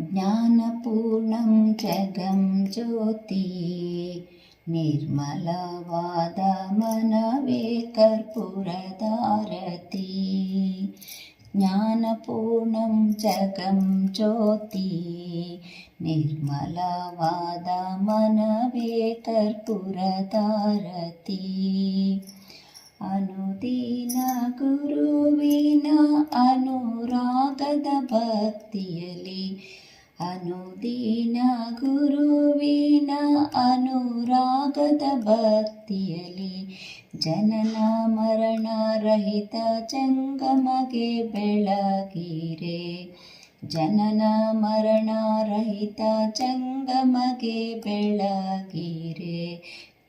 ज्ञानपूर्णं जगं ज्योति निर्मलवादमनवे मनवे ज्ञानपूर्णं जगं ज्योति निर्मलवादमनवे मनवे अनुदीन गुरुविना गुरुवीना ಅನುದಿನ ಗುರುವಿನ ಅನುರಾಗದ ಭಕ್ತಿಯಲಿ ಜನನ ಮರಣ ರಹಿತ ಚಂಗಮಗೆ ಬೆಳಗಿರೆ ಜನನ ಮರಣ ರಹಿತ ಚಂಗಮಗೆ ಬೆಳಗಿರೆ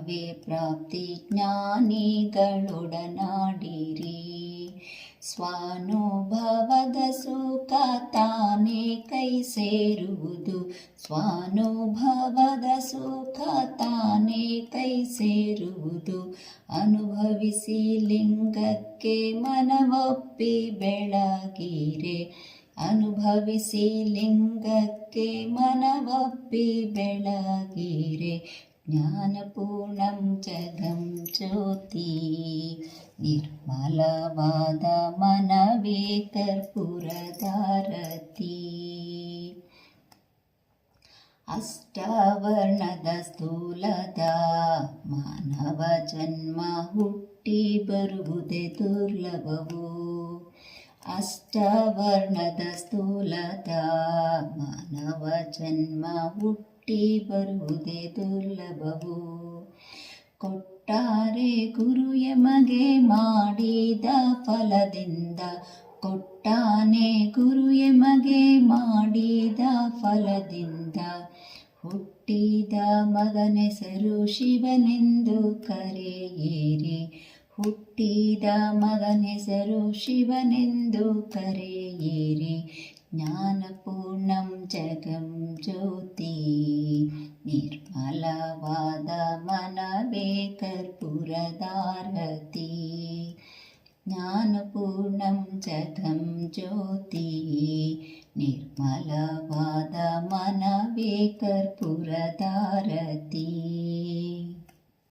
ಜ್ಞಾನವೇ ಪ್ರಾಪ್ತಿ ಜ್ಞಾನಿಗಳೊಡನಾಡಿರಿ ಸ್ವಾನುಭವದ ಸುಖ ತಾನೇ ಕೈ ಸೇರುವುದು ಸ್ವಾನುಭವದ ಸುಖ ತಾನೇ ಕೈ ಸೇರುವುದು ಅನುಭವಿಸಿ ಲಿಂಗಕ್ಕೆ ಮನವೊಪ್ಪಿ ಬೆಳಗಿರೆ ಅನುಭವಿಸಿ ಲಿಂಗಕ್ಕೆ ಮನವೊಪ್ಪಿ ಬೆಳಗಿರೆ ज्ञानपूर्णं जगं ज्योति निर्मलवादमनवेतर्पुरधारति निर्मलादमनवेतर्पुरतारती मानवजन्म मानवजन्महुट्टी बरुभुदे दुर्लभवो मानवजन्म हुट्टि ಹುಟ್ಟಿ ಬರುವುದೇ ದುರ್ಲಭವು ಕೊಟ್ಟಾರೆ ಗುರು ಎಮಗೆ ಮಾಡಿದ ಫಲದಿಂದ ಕೊಟ್ಟಾನೆ ಗುರು ಎಮಗೆ ಮಾಡಿದ ಫಲದಿಂದ ಹುಟ್ಟಿದ ಮಗನೆಸರು ಶಿವನೆಂದು ಕರೆಯಿರಿ ಹುಟ್ಟಿದ ಮಗನೆಸರು ಶಿವನೆಂದು ಕರೆಯಿರಿ ಜ್ಞಾನಪೂರ್ಣಂ ಜಗಂ ಜೋ वादमन कर्पुरदारती ज्ञानपूर्णं जघं ज्योती निर्मलवादमन ए कर्पुरदारती